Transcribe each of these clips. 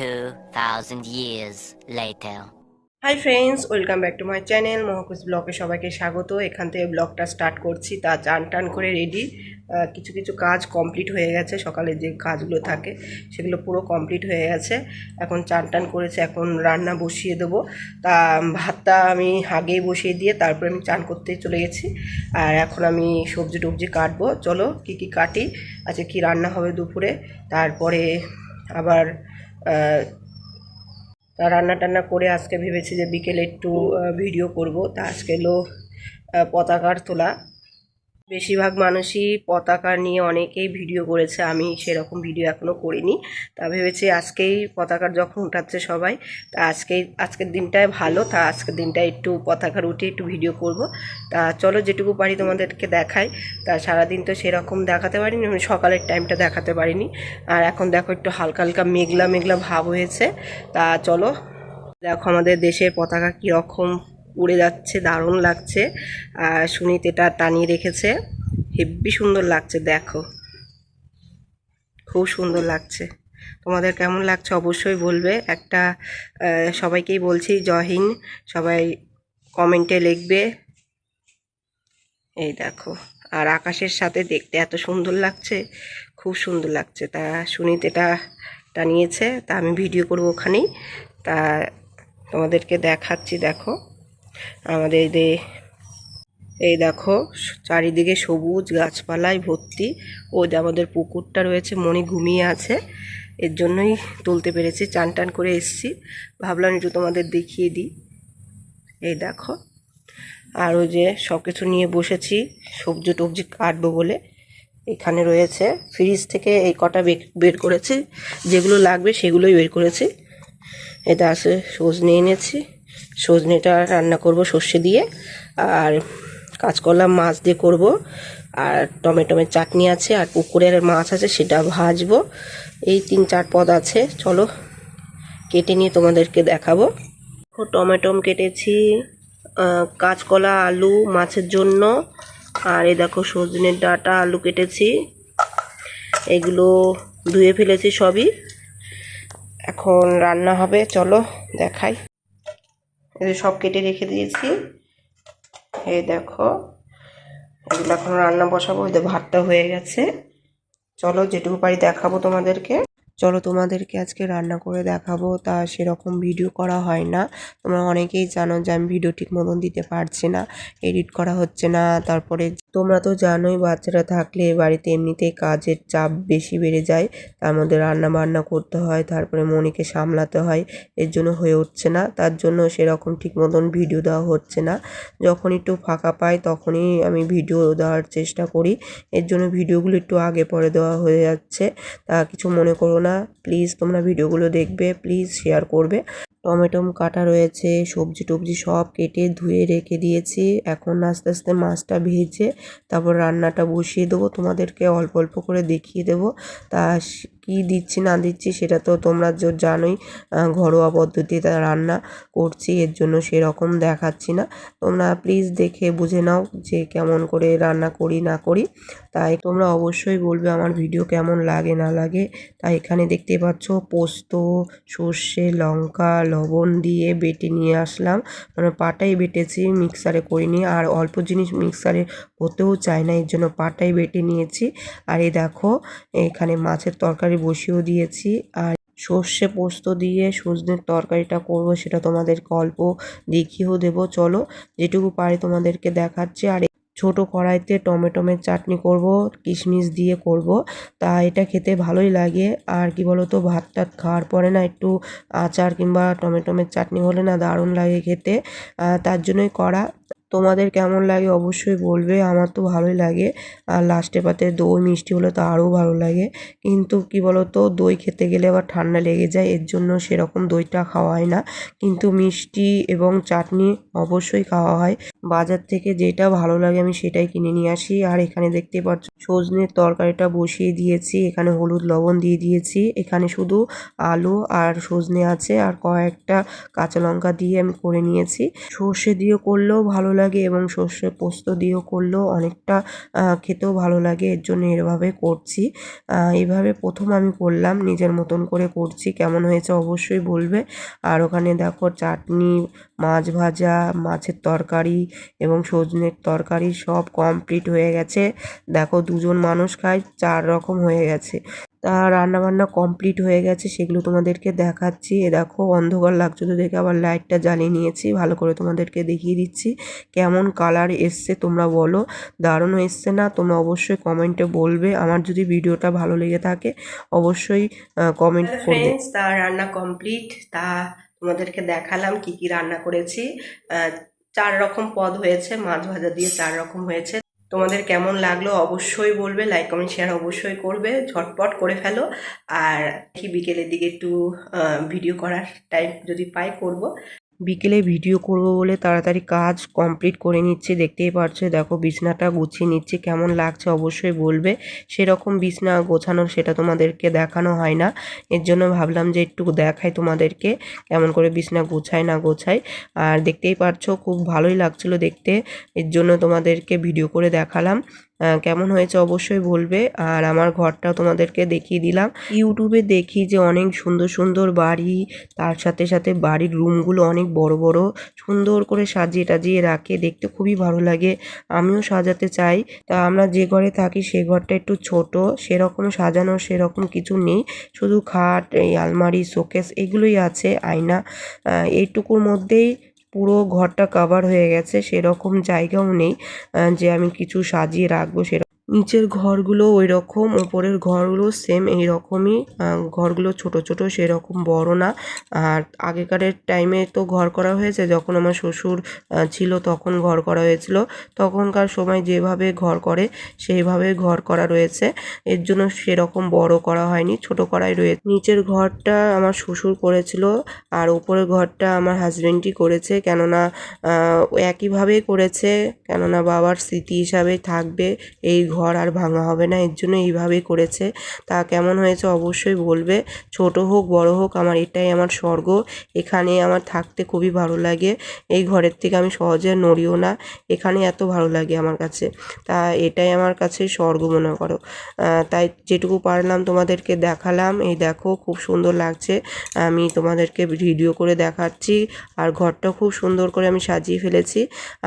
2,000 years later. Hi friends welcome back to my channel মহাকুশ ব্লগে সবাইকে স্বাগত। এখান থেকে ব্লগটা স্টার্ট করছি। তা চান টান করে রেডি কিছু কিছু কাজ কমপ্লিট হয়ে গেছে। সকালে যে কাজগুলো থাকে সেগুলো পুরো কমপ্লিট হয়ে গেছে। এখন চান টান করেছে এখন রান্না বসিয়ে দেবো। তা ভাতটা আমি আগেই বসিয়ে দিয়ে তারপরে আমি চান করতে চলে গেছি। আর এখন আমি সবজি টবজি কাটবো। চলো কি কি কাটি? আচ্ছা কি রান্না হবে দুপুরে? তারপরে আবার রান্না টান্না করে আজকে ভেবেছি যে বিকেলে একটু ভিডিও করব। তা আজকে এলো পতাকার তোলা। বেশিরভাগ মানুষই পতাকা নিয়ে অনেকেই ভিডিও করেছে, আমি সেরকম ভিডিও এখনও করিনি। তা ভেবেছি আজকেই পতাকার যখন উঠাচ্ছে সবাই, তা আজকেই, আজকের দিনটাই ভালো, তা আজকের দিনটা একটু পতাকার উঠে একটু ভিডিও করব। তা চলো যেটুকু পারি তোমাদেরকে দেখাই, তা সারাদিন তো সেরকম দেখাতে পারিনি আমি সকালের টাইমটা দেখাতে পারিনি। আর এখন দেখো একটু হালকা হালকা মেঘলা মেঘলা ভাব হয়েছে, তা চলো। দেখো আমাদের দেশের পতাকা কীরকম উড়ে যাচ্ছে, দারুণ লাগছে। আর সুনিত এটা টানিয়ে রেখেছে। হেব্বি সুন্দর লাগছে, দেখো। খুব সুন্দর লাগছে। তোমাদের কেমন লাগছে অবশ্যই বলবে। একটা সবাইকেই বলছি, জয় হিন্দ। সবাই কমেন্টে লিখবে। এই দেখো। আর আকাশের সাথে দেখতে এত সুন্দর লাগছে। খুব সুন্দর লাগছে। তা সুনিত এটা টানিয়েছে। তা আমি ভিডিও করব ওখানেই। তা তোমাদেরকে দেখাচ্ছি, দেখো। আমাদের এই এই দেখো, চারিদিকে সবুজ গাছপালায় ভর্তি। ও যে আমাদের পুকুরটা রয়েছে মনে ঘুমিয়ে আছে। এর জন্যই তুলতে পেরেছি, চান টান করে এসছি। ভাবলাম একটু তোমাদের দেখিয়ে দিই। এই দেখো, আর ওই যে সব কিছু নিয়ে বসেছি, সবজি টবজি কাটবো বলে। এখানে রয়েছে ফ্রিজ থেকে এই কটা বের করেছি। যেগুলো লাগবে সেগুলোই বের করেছি। এটা আছে সজনে এনেছি। সজনেটা রান্না করব সর্ষে দিয়ে, আর কাঁচকলা মাছ দিয়ে করব, আর টমেটোমের চাটনি আছে, আর পুকুরের মাছ আছে, সেটা ভাজবো। এই তিন চার পদ আছে, চলো কেটে নিয়ে তোমাদেরকে দেখাবো। দেখো, টমেটোম কেটেছি কাঁচকলা, আলু মাছের জন্য, আর এই দেখো সজনের ডাঁটা, আলু কেটেছি। এগুলো ধুয়ে ফেলেছি সবই। এখন রান্না হবে, চলো দেখাই। যে সব কেটে রেখে দিয়েছি। এই দেখো, এগুলো এখন রান্না বসাবো ওই ভাতটা হয়ে গেছে। চলো, যেটুকু পারি দেখাবো তোমাদেরকে। চলো, তোমাদেরকে আজকে রান্না করে দেখাবো। তা সেরকম ভিডিও করা হয় না। তোমরা অনেকেই জানো যে আমি ভিডিও ঠিক মতন দিতে পারছি না এডিট করা হচ্ছে না। তারপরে তোমরা তো জানোই বাচ্চারা থাকলে বাড়িতে এমনিতেই কাজের চাপ বেশি বেড়ে যায়। তার মধ্যে রান্না বান্না করতে হয়, তারপরে মনিকে সামলাতে হয়। এর জন্য হয়ে উঠছে না। তার জন্য সেরকম ঠিক মতন ভিডিও দেওয়া হচ্ছে না। যখন একটু ফাঁকা পাই তখনই আমি ভিডিও দেওয়ার চেষ্টা করি। এর জন্য ভিডিওগুলো একটু আগে পরে দেওয়া হয়ে যাচ্ছে। তা কিছু মনে করো না। প্লিজ তোমরা ভিডিওগুলো দেখবে, প্লিজ শেয়ার করবে। টমেটোম কাটা রয়েছে, সবজি টবজি সব কেটে ধুয়ে রেখে দিয়েছি। এখন আস্তে আস্তে মাছটা ভেজে তারপর রান্নাটা বসিয়ে দেবো। তোমাদেরকে অল্প অল্প করে দেখিয়ে দেবো। তা কি দিচ্ছি না দিচ্ছি সেটা তো তোমরা জানোই ঘরোয়া পদ্ধতিতে রান্না করছি, এর জন্য সেরকম দেখাচ্ছি না। তোমরা প্লিজ দেখে বুঝে নাও যে কেমন করে রান্না করি, না করি। তাই তোমরা অবশ্যই বলবে আমার ভিডিও কেমন লাগে, না লাগে। তাই এখানে দেখতে পাচ্ছ পোস্ত, সর্ষে, লঙ্কা, লবণ দিয়ে বেটে নিয়ে আসলাম। মানে পাটাই বেটেছি মিক্সারে করিনি। আর অল্প জিনিস মিক্সারে হতেও চায় না, এর জন্য পাটাই বেটে নিয়েছি। আর এই দেখো, এখানে মাছের তরকারি বসিয়েও দিয়েছি। আর সর্ষে পোস্ত দিয়ে সজনের তরকারিটা করব সেটা তোমাদেরকে অল্প দেখিয়েও দেবো। চলো যেটুকু পারি তোমাদেরকে দেখাচ্ছি। আর ছোট কড়াইতে টমেটোমের চাটনি করব, কিশমিশ দিয়ে করব। তা এটা খেতে ভালোই লাগে। আর কি বলতো, ভাত টাত খাওয়ার পরে না একটু আচার কিংবা টমেটোমের চাটনি হলে না দারুণ লাগে খেতে। তার জন্যই করা তোমাদের কেমন লাগে অবশ্যই বলবে, আমার তো ভালোই লাগে। আর লাস্টে পাতে দই, মিষ্টি হলে তো আরও ভালো লাগে। কিন্তু কি তো দই খেতে গেলে আবার ঠান্ডা লেগে যায়, এর জন্য সেরকম দইটা খাওয়া হয় না। কিন্তু মিষ্টি এবং চাটনি অবশ্যই খাওয়া হয়। বাজার থেকে যেটা ভালো লাগে আমি সেটাই কিনে নিয়ে আসি। আর এখানে দেখতে পাচ্ছ সজনের তরকারিটা বসিয়ে দিয়েছি, এখানে হলুদ লবণ দিয়ে দিয়েছি। এখানে শুধু আলু আর সজনে আছে আর কয়েকটা কাঁচা লঙ্কা দিয়ে আমি করে নিয়েছি। সর্ষে দিয়েও করলেও ভালো লাগে এবং সর্ষে পোস্ত দিয়েও করলেও অনেকটা খেতেও ভালো লাগে। এর জন্য এভাবে করছি। এভাবে প্রথম আমি করলাম, নিজের মতন করে করছি। কেমন হয়েছে অবশ্যই বলবে। আর ওখানে দেখো চাটনি মাছ ভাজা, মাছের তরকারি এবং সজনের তরকারি সব কমপ্লিট হয়ে গেছে। দেখো দুজন মানুষ খায় চার রকম হয়ে গেছে। তা রান্না বান্না কমপ্লিট হয়ে গেছে, সেগুলো তোমাদেরকে দেখাচ্ছি। এ দেখো অন্ধকার লাগছে তো দেখে আবার লাইটটা জ্বালিয়ে নিয়েছি। ভালো করে তোমাদেরকে দেখিয়ে দিচ্ছি কেমন কালার এসছে তোমরা বলো। দারুণ এসছে না? তোমরা অবশ্যই কমেন্টে বলবে। আমার যদি ভিডিওটা ভালো লেগে থাকে, অবশ্যই কমেন্ট করবে। তা রান্না কমপ্লিট তা তোমাদেরকে দেখালাম কি কি রান্না করেছি। চার রকম পদ হয়েছে, মাছ ভাজা দিয়ে চার রকম হয়েছে। তোমাদের কেমন লাগল অবশ্যই বলবে লাইক কমেন্ট শেয়ার অবশ্যই করবে, ঝটপট করে ফেলো। আর কি বিকেলের দিকে একটু ভিডিও করার টাইম যদি পাই করব। বিকেলে ভিডিও করব বলে তাড়াতাড়ি কাজ কমপ্লিট করে নিচ্ছি, দেখতেই পারছ। দেখো, বিছনাটা গুছিয়ে নিচ্ছি, কেমন লাগছে অবশ্যই বলবে। সেরকম বিছনা গোছানোর সেটা তোমাদেরকে দেখানো হয় না। এর জন্য ভাবলাম যে একটু দেখাই তোমাদেরকে, কেমন করে বিছনা গোছায় না গোছায়। আর দেখতেই পারছ, খুব ভালোই লাগছিল দেখতে। এর জন্য তোমাদেরকে ভিডিও করে দেখালাম। কেমন হয়েছে অবশ্যই বলবে। আর আমার ঘরটাও তোমাদেরকে দেখিয়ে দিলাম। ইউটিউবে দেখি যে অনেক সুন্দর সুন্দর বাড়ি, তার সাথে সাথে বাড়ির রুমগুলো অনেক বড় বড়। সুন্দর করে সাজিয়ে টাজিয়ে রাখে, দেখতে খুবই ভালো লাগে। আমিও সাজাতে চাই। তা আমরা যে ঘরে থাকি সে ঘরটা একটু ছোট, সেরকম সাজানো সেরকম কিছু নেই। শুধু খাট, এই আলমারি, শোকেস, এগুলোই আছে, আয়না। এইটুকুর মধ্যেই পুরো ঘরটা কাভার হয়ে গেছে সেরকম জায়গাও নেই যে আমি কিছু সাজিয়ে রাখব সেরকম নিচের ঘরগুলো ওই রকম ওপরের ঘরগুলো সেম এই রকমই ঘরগুলো ছোট ছোট সেরকম বড় না। আর আগেকারের টাইমে তো ঘর করা হয়েছে, যখন আমার শ্বশুর ছিল তখন ঘর করা হয়েছিল। তখনকার সময় যেভাবে ঘর করে, সেইভাবে ঘর করা রয়েছে। এর জন্য সেরকম বড় করা হয়নি, ছোট করাই রয়েছে। নিচের ঘরটা আমার শ্বশুর করেছিল, আর উপরের ঘরটা আমার হাজবেন্ডই করেছে। কেননা একইভাবেই করেছে, কেননা বাবার স্মৃতি হিসাবে থাকবে এই ঘর আর ভাঙা হবে না, এর জন্য এইভাবেই করেছে। তা কেমন হয়েছে অবশ্যই বলবে। ছোট হোক, বড় হোক, আমার এটাই আমার স্বর্গ। এখানে আমার থাকতে খুবই ভালো লাগে। এই ঘরের থেকে আমি সহজে নড়িও না। এখানে এত ভালো লাগে আমার কাছে। তা এটাই আমার কাছে স্বর্গ মনে করো। তাই যেটুকু পারলাম তোমাদেরকে দেখালাম। এই দেখো, খুব সুন্দর লাগছে। আমি তোমাদেরকে ভিডিও করে দেখাচ্ছি। আর ঘরটা খুব সুন্দর করে আমি সাজিয়ে ফেলেছি।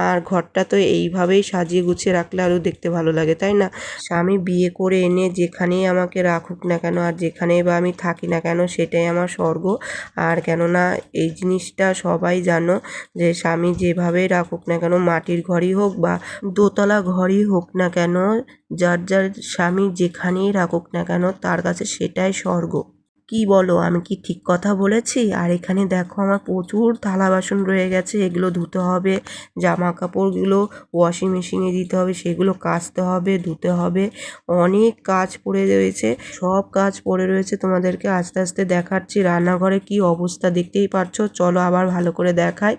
আর ঘরটা তো এইভাবেই সাজিয়ে গুছিয়ে রাখলে আরও দেখতে ভালো লাগে, তাই না? স্বামী বিয়ে করে এনে যেখানেই আমাকে রাখুক না কেন আর যেখানেই বা আমি থাকি না কেন সেটাই আমার স্বর্গ। আর কেননা এই জিনিসটা সবাই জানো যে স্বামী যেভাবেই রাখুক না কেন, মাটির ঘরই হোক বা দোতলা ঘরই হোক না কেন, যার যার স্বামী যেখানেই রাখুক না কেন, তার কাছে সেটাই স্বর্গ। কি বলো, আমি কি ঠিক কথা বলেছি? আর এখানে দেখো আমার প্রচুর থালা বাসন রয়ে গেছে, এগুলো ধুতে হবে জামা কাপড়গুলো ওয়াশিং মেশিনে দিতে হবে, সেগুলো কাচতে হবে, ধুতে হবে। অনেক কাজ পড়ে রয়েছে, সব কাজ পড়ে রয়েছে তোমাদেরকে আস্তে আস্তে দেখাচ্ছি, রান্নাঘরে কি অবস্থা দেখতেই পারছ? চলো আবার ভালো করে দেখাই।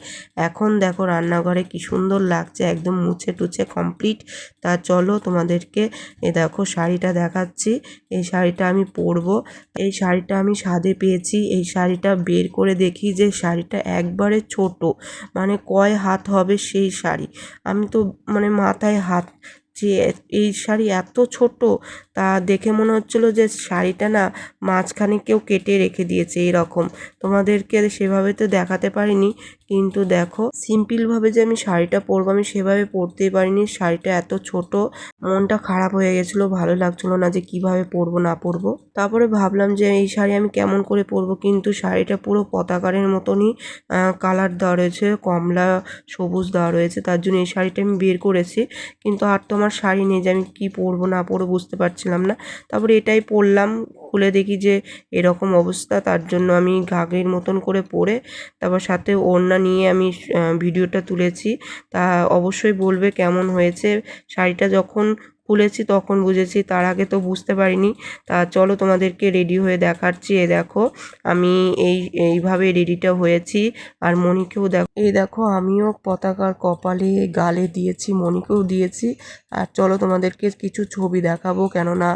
এখন দেখো রান্নাঘরে কি সুন্দর লাগছে, একদম মুছে টুছে কমপ্লিট তা চলো তোমাদেরকে এ দেখো শাড়িটা দেখাচ্ছি, এই শাড়িটা আমি পরবো, এই শাড়িটা আমি স্বাদে পেয়েছি। এই শাড়িটা বের করে দেখি যে শাড়িটা একবারে ছোট মানে কয় হাত হবে সেই শাড়ি। আমি তো মানে মাথায় হাত যে এই শাড়ি এত ছোট, তা দেখে মনে হচ্ছিল যে শাড়িটা না মাঝখানে কেউ কেটে রেখে দিয়েছে এরকম। তোমাদেরকে সেভাবে তো দেখাতে পারিনি কিন্তু দেখো, সিম্পলভাবে যে আমি শাড়িটা পরবো, আমি সেভাবে পরতেই পারিনি। শাড়িটা এত ছোট, মনটা খারাপ হয়ে গেছিল, ভালো লাগছিল না যে কীভাবে পরবো, না পরবো। তারপরে ভাবলাম যে এই শাড়ি আমি কেমন করে পরবো, কিন্তু শাড়িটা পুরো পতাকারের মতনই কালার দেওয়া রয়েছে, কমলা, সবুজ দেওয়া রয়েছে, তার জন্য এই শাড়িটা আমি বের করেছি। কিন্তু আর তো আমার শাড়ি নেই যে আমি কি পরবো, না পরবো বুঝতে পারছিলাম না। তারপরে এটাই পরলাম। খুলে দেখি যে এরকম অবস্থা, তার জন্য আমি ঘাগড়ির মতন করে পরে তারপর সাথে ওড়না নিয়ে আমি ভিডিওটা তুলেছি। তা অবশ্যই বলবে কেমন হয়েছে। শাড়িটা যখন খুলেছি, তখন বুঝেছি তার আগে তো বুঝতে পারিনি। তা চলো তোমাদেরকে রেডি হয়ে দেখাচ্ছি। এ দেখো, আমি এই, এইভাবে রেডিটা হয়েছি। আর মণিকেও দেখো, এই দেখো, আমিও পতাকার কপালে গালে দিয়েছি, মণিকেও দিয়েছি। আর চলো তোমাদেরকে কিছু ছবি দেখাবো, কেননা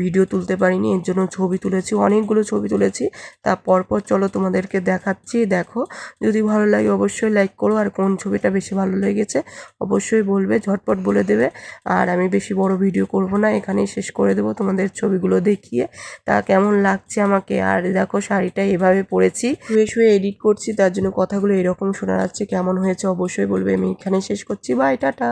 ভিডিও তুলতে পারিনি, এর জন্য ছবি তুলেছি, অনেকগুলো ছবি তুলেছি। তা পরপর চলো তোমাদেরকে দেখাচ্ছি। দেখো, যদি ভালো লাগে অবশ্যই লাইক করো। আর কোন ছবিটা বেশি ভালো লেগেছে, অবশ্যই বলবে, ঝটপট বলে দেবে। আর আমি বেশি বড় ভিডিও করব না, এখানেই শেষ করে দেবো তোমাদের ছবিগুলো দেখিয়ে। তা কেমন লাগছে আমাকে? আর দেখো, শাড়িটা এভাবে পরেছি। শুয়ে শুয়ে এডিট করছি, তার জন্য কথাগুলো এরকম শোনা যাচ্ছে। কেমন হয়েছে অবশ্যই বলবে, আমি এখানে শেষ করছি। Bye tata!